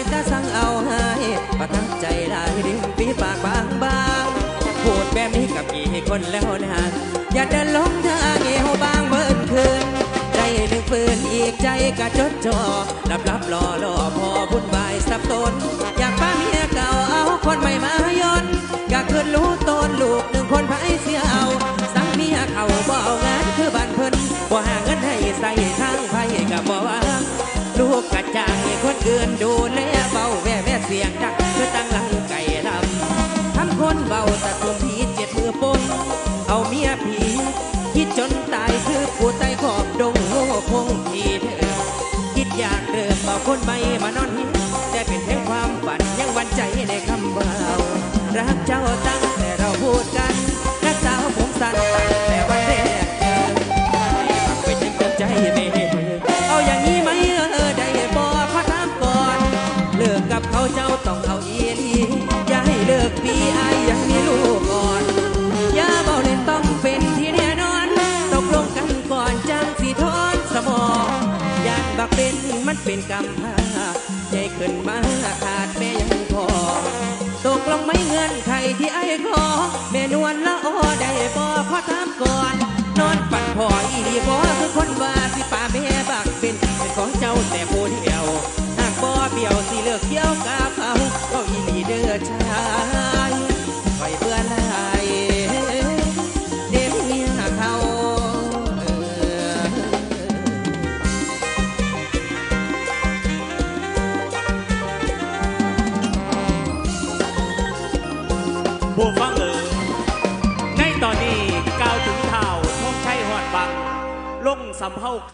เปตาสั่งเอาให้ประทับใจหลายริมปีปากบางบางพูดแบบนี้กับกี่คนแล้วนะอย่าเดินลงทางเอวบางเบิ่นคืนใจหนึ่งฟืนอีกใจกะจดจ่อรับรับรอรอพอบุญบายสับตน อยากป้าเมียเก่าเอาคนใหม่มายนกะคืนรู้ตนลูกหนึ่งคนไผเสียเอา สั่งเมียเขา ลูกกระจ่างให้คนอื่นดูแลเบาแว่แว่เสียงดังเพื่อตั้งหลังไก่ลำทำคนเบาตะตุ่มผีเจ็ดมือปนเอาเมียผีคิดจนตายคือผู้ใต้ขอบดงโง่คงผีเธอคิดอยากเริ่มเบาคนใหม่มานอนหินแต่เป็นแห่งความฝันยังวันใจในคำ เลิกกับเขาเจ้าต้องเอาอีลีอย่าให้เลิกพี่ไอายยังมีลูกก่อน อย่าเบาเล่นต้องเป็นที่แน่นอนตกลงกันก่อนจังสีทอนสมองอยานบักเป็นมันเป็นกรรมพาใหญ่ขึ้นมาขาดแม่ยังพอตกลงไม่เงื่อนไขที่ไอ้ขอแม่นวลละออได้บอกขอถามก่อน นอนปัดพออีดีพอคือคนว่าสิป่าแม่บักเป็นเป็นของเจ้าแต่ผู้เดียว บ่เบี้ยวสิเลิกเกี่ยวกับเขาก็อีดีเด้อชายคอยเบื่อหลายเด็กเมียเขาเออผู้ฟังเอ๋ยในตอนนี้ก้าวถึงข่าวทงชัยหอดบังลงสำเภา